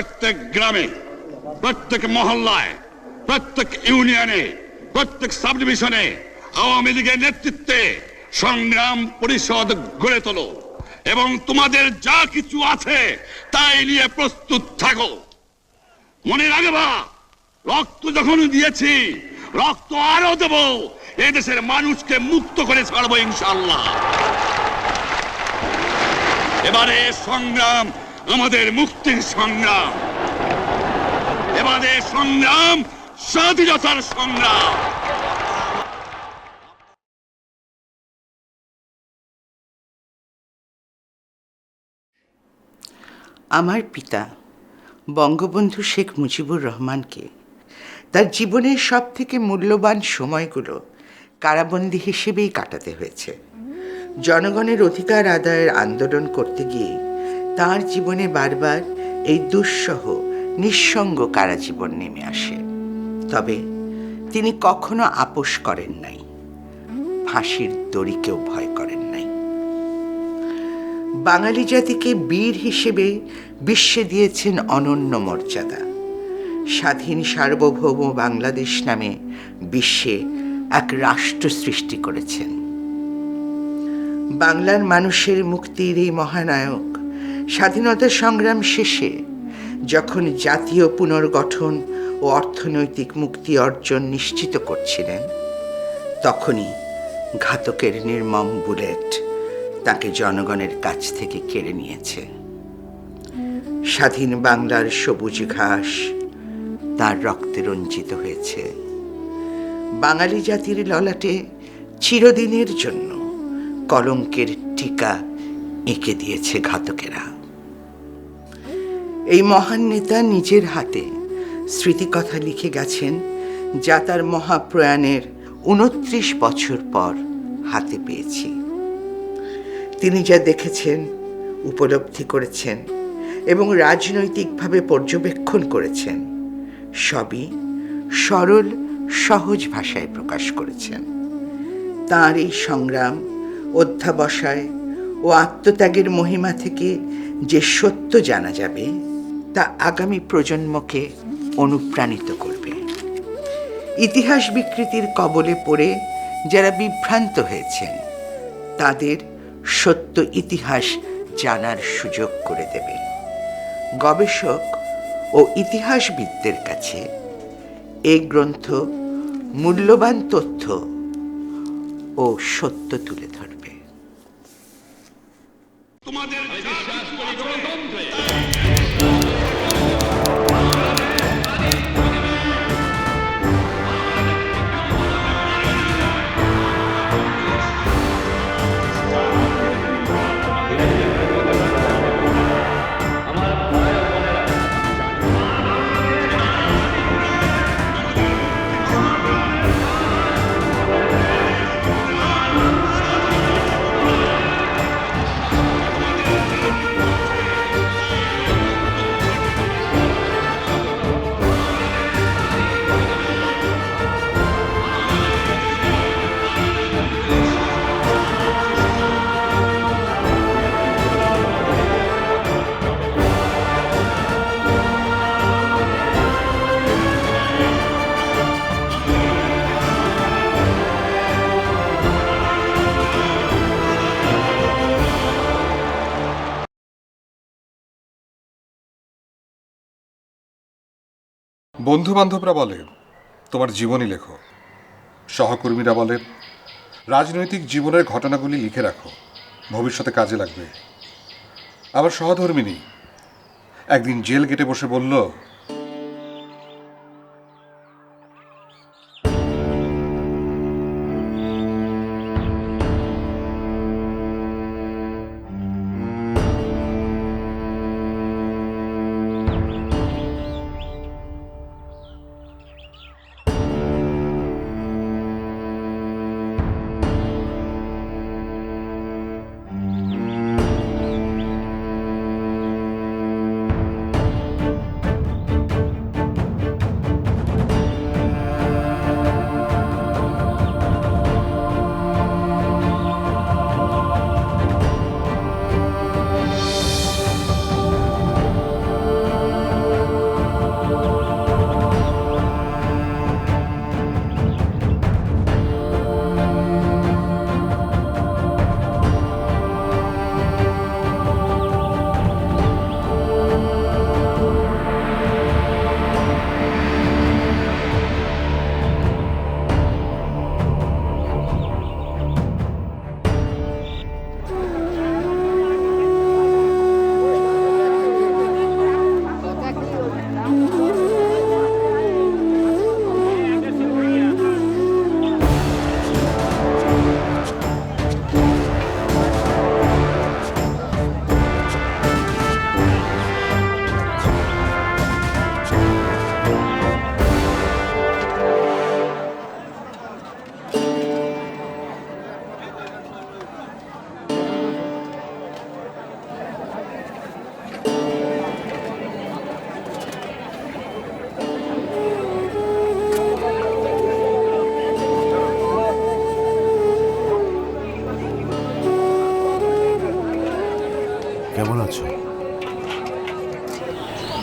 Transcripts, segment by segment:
প্রত্যেক গ্রামে, প্রত্যেক মহল্লায়, প্রত্যেক ইউনিয়নে, প্রত্যেক সাব ডিভিশনে আওয়ামী লীগের নেতৃত্বে সংগ্রাম পরিষদ গড়ে তোলো এবং তোমাদের যা কিছু আছে তাই নিয়ে প্রস্তুত থাকো। মনে রাখবা, রক্ত যখন দিয়েছি, রক্ত আরও দেব এদেশের মানুষকে মুক্ত করে ছাড়বো ইনশাল্লাহ এবারে সংগ্রাম আমাদের মুক্তির সংগ্রাম। এবারে সংগ্রাম স্বাধীনতার সংগ্রাম। আমার পিতা, বঙ্গবন্ধু শেখ মুজিবুর রহমানকে তার জীবনের সব থেকে মূল্যবান সময়গুলো কারাবন্দি হিসেবেই কাটাতে হয়েছে। জনগণের অধিকার আদায়ের আন্দোলন করতে গিয়ে তার জীবনে বারবার এই দুঃসহ, নিঃসঙ্গ কারাজীবন নেমে আসে। তবে তিনি কখনো আপোষ করেন নাই। ফাঁসির দড়িকেও ভয় করেন নাই। বাঙালি জাতিকে বীর হিসেবে বিশ্বে দিয়েছেন অনন্য মর্যাদা। স্বাধীন সার্বভৌম বাংলাদেশ নামে বিশ্বে এক রাষ্ট্র সৃষ্টি করেছেন। বাংলার মানুষের মুক্তির এই মহানায়ক স্বাধীনতা সংগ্রাম শেষে যখন জাতীয় পুনর্গঠন ও অর্থনৈতিক মুক্তি অর্জন নিশ্চিত করছিলেন, তখনই ঘাতকের নির্মম বুলেট তাকে জনগণের কাছ থেকে কেড়ে নিয়েছে। স্বাধীন বাংলার সবুজ ঘাস তার রক্তে রঞ্জিত হয়েছে। বাঙালি জাতির ললাটে চিরদিনের জন্য কলঙ্কের টিকা এঁকে দিয়েছে ঘাতকেরা। এই মহান নেতা নিজের হাতে স্মৃতিকথা লিখে গেছেন, যা তার মহাপ্রয়াণের উনত্রিশ বছর পর হাতে পেয়েছি। তিনি যা দেখেছেন, উপলব্ধি করেছেন এবং রাজনৈতিকভাবে পর্যবেক্ষণ করেছেন, সবই সরল, সহজ ভাষায় প্রকাশ করেছেন। তার এই সংগ্রাম, অধ্যাবসায় ও আত্মত্যাগের মহিমা থেকে যে সত্য জানা যাবে তা আগামী প্রজন্মকে অনুপ্রাণিত করবে। ইতিহাস বিকৃতির কবলে পড়ে যারা বিভ্রান্ত হয়েছেন, তাদের সত্য ইতিহাস জানার সুযোগ করে দেবে। গবেষক ও ইতিহাসবিদদের কাছে এই গ্রন্থ মূল্যবান তথ্য ও সত্য তুলে ধরবে। তোমাদের বন্ধু বান্ধবরা বলে, তোমার জীবনী লেখো। সহকর্মীরা বলে, রাজনৈতিক জীবনের ঘটনাগুলি লিখে রাখো। ভবিষ্যতে কাজে লাগবে। আবার সহধর্মিনী একদিন জেল গেটে বসে বলল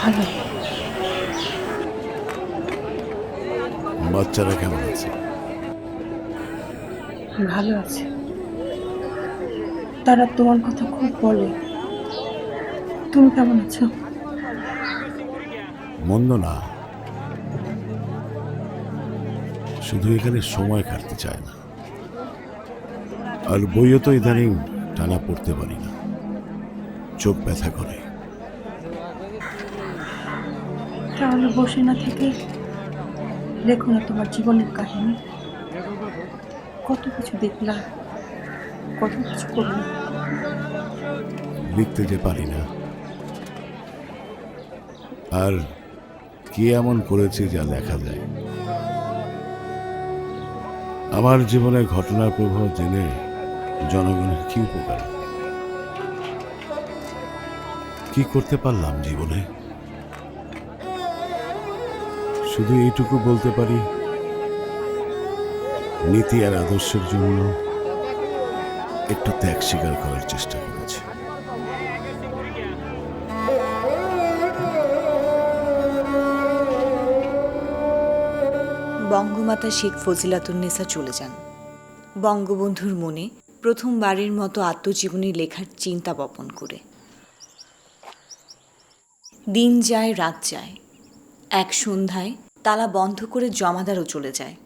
ভালো বাচ্চারা কেমন আছে? ভালো আছে। তারা তোমার কথা খুব বলে। তুমি কেমন আছো? মন্দ না। শুধু এখানে সময় কাটতে চায় না। আর বইও তো ইদানিং টানা পড়তে পারি না। চোখ ব্যথা করে। তাহলে বসে না থেকে লেখো না তোমার জীবনের কাহিনী। কত কিছু দেখলা কত কিছু করলাম। লিখতে যে পারি না। আর কি এমন করেছে যা লেখা যায়? আমার জীবনে ঘটনার প্রভাব জেনে জনগণের কি উপকার? কি করতে পারলাম জীবনে? শুধু এইটুকু বলতে পারি, নীতি আর আদর্শের জন্য একটু ত্যাগ স্বীকার করার চেষ্টা করেছি। বঙ্গমাতা শেখ ফজিলাতুন্নেসা চলে যান। বঙ্গবন্ধুর মনে প্রথমবারের মতো আত্মজীবনী লেখার চিন্তা বপন করে। দিন যায়, রাত যায়। এক সন্ধ্যায় তালা বন্ধ করে জমাদারও চলে যায়।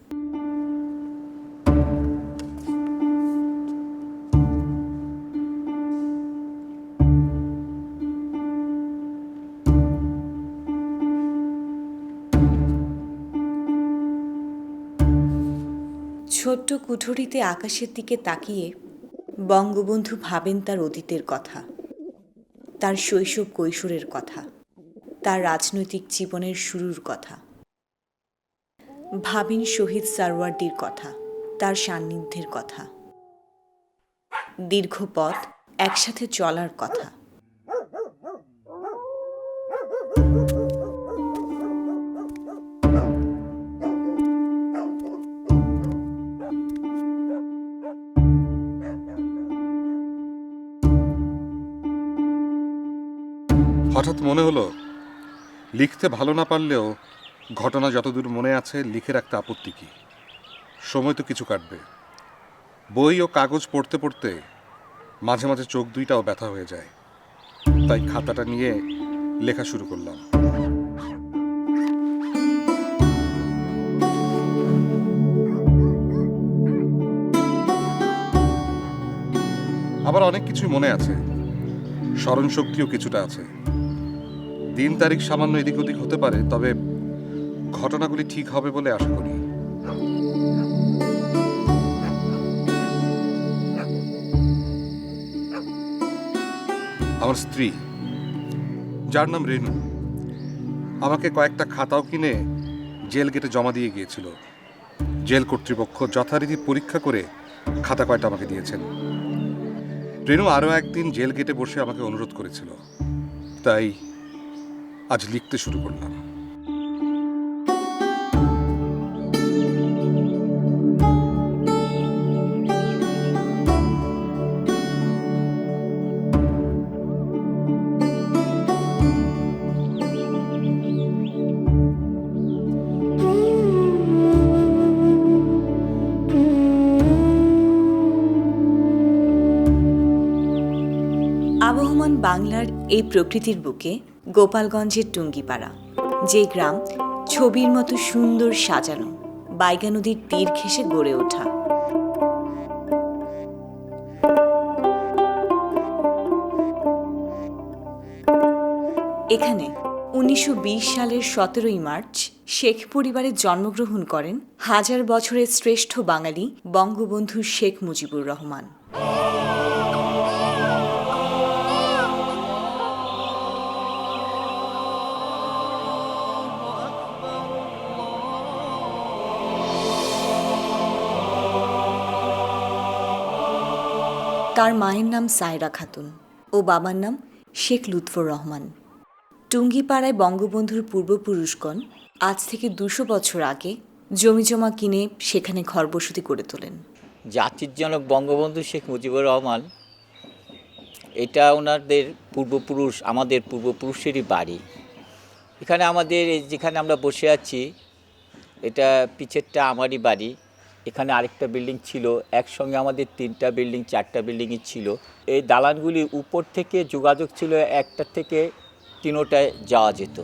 ছোট্ট কুঠুরিতে আকাশের দিকে তাকিয়ে বঙ্গবন্ধু ভাবেন তার অতীতের কথা, তার শৈশব কৈশোরের কথা, তার রাজনৈতিক জীবনের শুরুর কথা। ভাবেন শহীদ সারওয়ার্দির কথা, তার সান্নিধ্যের কথা। দীর্ঘ পথ একসাথে চলার কথা। হঠাৎ মনে হলো, লিখতে ভালো না পারলেও ঘটনা যতদূর মনে আছে, লিখে রাখতে আপত্তি কি? সময় তো কিছু কাটবে। বই ও কাগজ পড়তে পড়তে মাঝে মাঝে চোখ দুইটাও ব্যথা হয়ে যায়। তাই খাতাটা নিয়ে লেখা শুরু করলাম। আবার অনেক কিছুই মনে আছে। স্মরণ শক্তিও কিছুটা আছে। দিন তারিখ সামান্য এদিক ওদিক হতে পারে, তবে ঘটনাগুলি ঠিক হবে বলে আশা করি। আমার স্ত্রী, যার নাম রেনু, আমাকে কয়েকটা খাতাও কিনে জেল গেটে জমা দিয়ে গিয়েছিল। জেল কর্তৃপক্ষ যথারীতি পরীক্ষা করে খাতা কয়টা আমাকে দিয়েছেন। রেনু আরও একদিন জেল গেটে বসে আমাকে অনুরোধ করেছিল। তাই আজ লিখতে শুরু করলাম। বাংলার এই প্রকৃতির বুকে গোপালগঞ্জের টুঙ্গিপাড়া। যে গ্রাম ছবির মতো সুন্দর সাজানো, বাইগা নদীর তীর ঘেঁষে গড়ে ওঠা। এখানে উনিশশো বিশ সালের সতেরোই মার্চ শেখ পরিবারে জন্মগ্রহণ করেন হাজার বছরের শ্রেষ্ঠ বাঙালি বঙ্গবন্ধু শেখ মুজিবুর রহমান। তার মায়ের নাম সায়রা খাতুন ও বাবার নাম শেখ লুৎফর রহমান। টুঙ্গিপাড়ায় বঙ্গবন্ধুর পূর্বপুরুষগণ আজ থেকে দুশো বছর আগে জমিজমা কিনে সেখানে ঘরবসতি করে তোলেন। জাতির জনক বঙ্গবন্ধু শেখ মুজিবুর রহমান, এটা ওনাদের পূর্বপুরুষ, আমাদের পূর্বপুরুষেরই বাড়ি। এখানে আমাদের যেখানে আমরা বসে আছি, এটা পিছেরটা আমারই বাড়ি। এখানে আরেকটা বিল্ডিং ছিল, একসঙ্গে আমাদের তিনটা বিল্ডিং চারটা বিল্ডিংই ছিল। এই দালানগুলি উপর থেকে যোগাযোগ ছিল, একটা থেকে তিনোটায় যাওয়া যেত।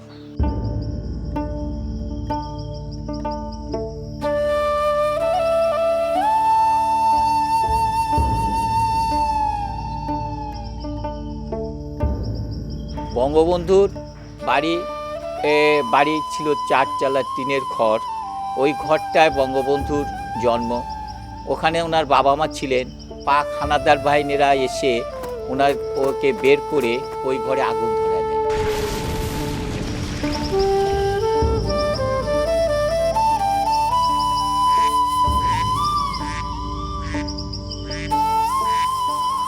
বঙ্গবন্ধুর বাড়ি বাড়ি ছিল চারচালা টিনের ঘর। ওই ঘরটায় বঙ্গবন্ধুর জন্ম। ওখানে ওনার বাবা মা ছিলেন। পাক হানাদার বাহিনীরা এসে ওনার ওকে বের করে ওই ঘরে আগুন ধরা দেয়।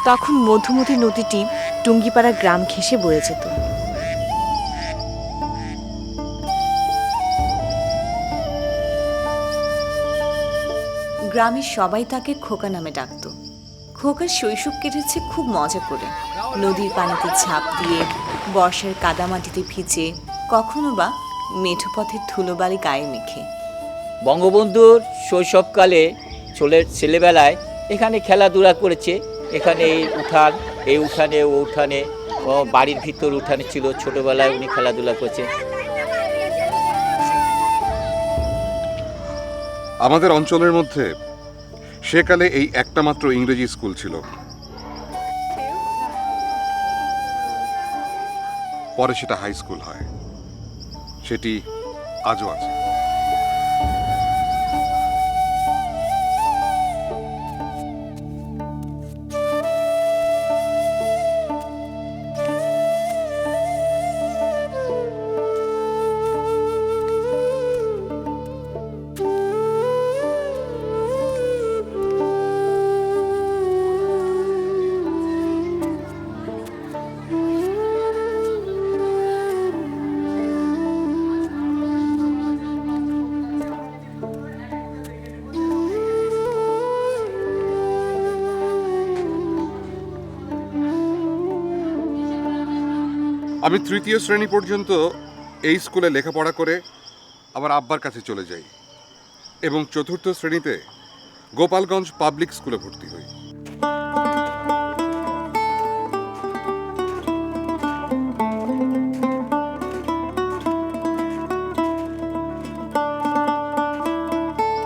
তখন মধুমতি নদীটি টুঙ্গিপাড়া গ্রাম ঘেঁষে বয়ে যেত। গ্রামের সবাই তাকে খোকা নামে ডাকতো। খোকার শৈশব কেটেছে খুব মজা করে। নদীর পানিতে ঝাঁপ দিয়ে, বর্ষার কাদামাটিতে ভিজে, কখনো বা মেঠো পথের ধুলোবালি গায়ে মেখে। বঙ্গবন্ধুর শৈশবকালে চলে ছেলেবেলায় এখানে খেলাধুলা করেছে। এখানে এই উঠান, এই উঠানে ও উঠানে বাড়ির ভিতর উঠানে ছিল। ছোটবেলায় উনি খেলাধুলা করেছে। আমাদের অঞ্চলের মধ্যে সেকালে এই একটা মাত্র ইংরেজি স্কুল ছিল। পরে সেটা হাই স্কুল হয়। সেটি আজও আছে। আমি তৃতীয় শ্রেণি পর্যন্ত এই স্কুলে লেখাপড়া করে আমার আব্বার কাছে চলে যাই এবং চতুর্থ শ্রেণীতে গোপালগঞ্জ পাবলিক স্কুলে ভর্তি হই।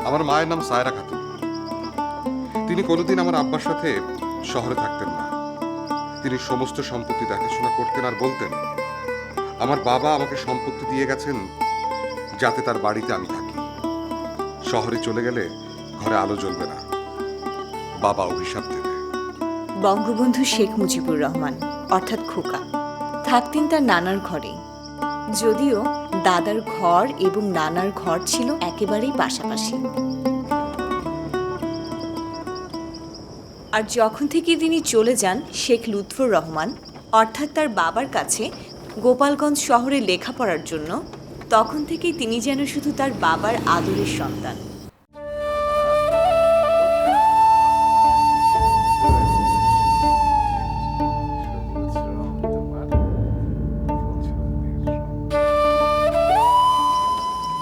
আমার মায়ের নাম সায়রা খাতুন। তিনি কোনোদিন আমার আব্বার সাথে শহরে থাকতেন না। তিনি সমস্ত সম্পত্তি দেখাশোনা করতেন আর বলতেন, আমার বাবা আমাকে সম্পত্তি দিয়ে গেছেন যাতে তার বাড়িতে আমি থাকি। শহরে চলে গেলে ঘরে আলো জ্বলবে না। বাবা অভিশাপ দেবে। বঙ্গবন্ধু শেখ মুজিবুর রহমান, অর্থাৎ খোকা, থাকতেন তার নানার ঘরে। যদিও দাদার ঘর এবং নানার ঘর ছিল একেবারেই পাশাপাশি। আর যখন থেকে তিনি চলে যান শেখ লুৎফর রহমান, অর্থাৎ তার বাবার কাছে গোপালগঞ্জ শহরে লেখাপড়ার জন্য, তখন থেকেই তিনি যেন শুধু তার বাবার আদরের সন্তান।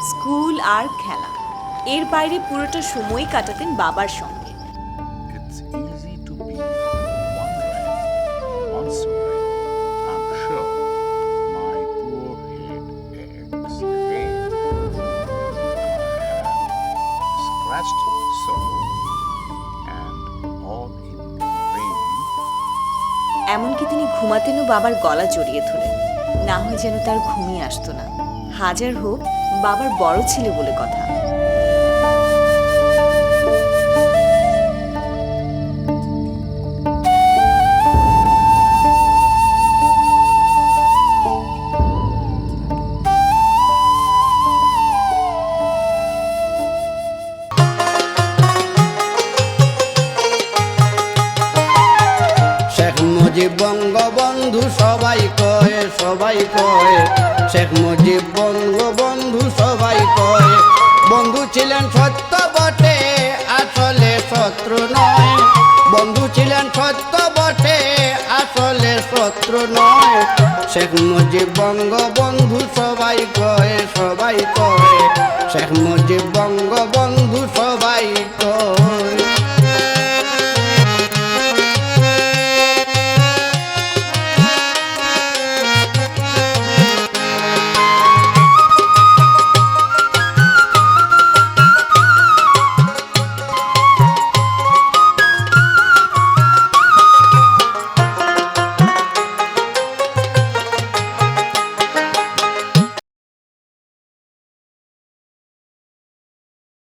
স্কুল আর খেলা। এর বাইরে পুরোটা সময় কাটাতেন বাবার সঙ্গে। এমনকি তিনি ঘুমাতেনও বাবার গলা জড়িয়ে ধরে। না হয় যেন তার ঘুমিয়ে আসতো না। হাজার হোক, বাবার বড় ছিল বলে কথা। মুজিব বঙ্গবন্ধু সবাই কয় সবাই কয়। শেখ মুজিব বঙ্গবন্ধু সবাই কয়। বন্ধু ছিলেন সত্য বটে, আসলে শত্রু নয়। বন্ধু ছিলেন সত্য বটে, আসলে শত্রু নয়। শেখ মুজিব বঙ্গবন্ধু সবাই কয় সবাই কয়।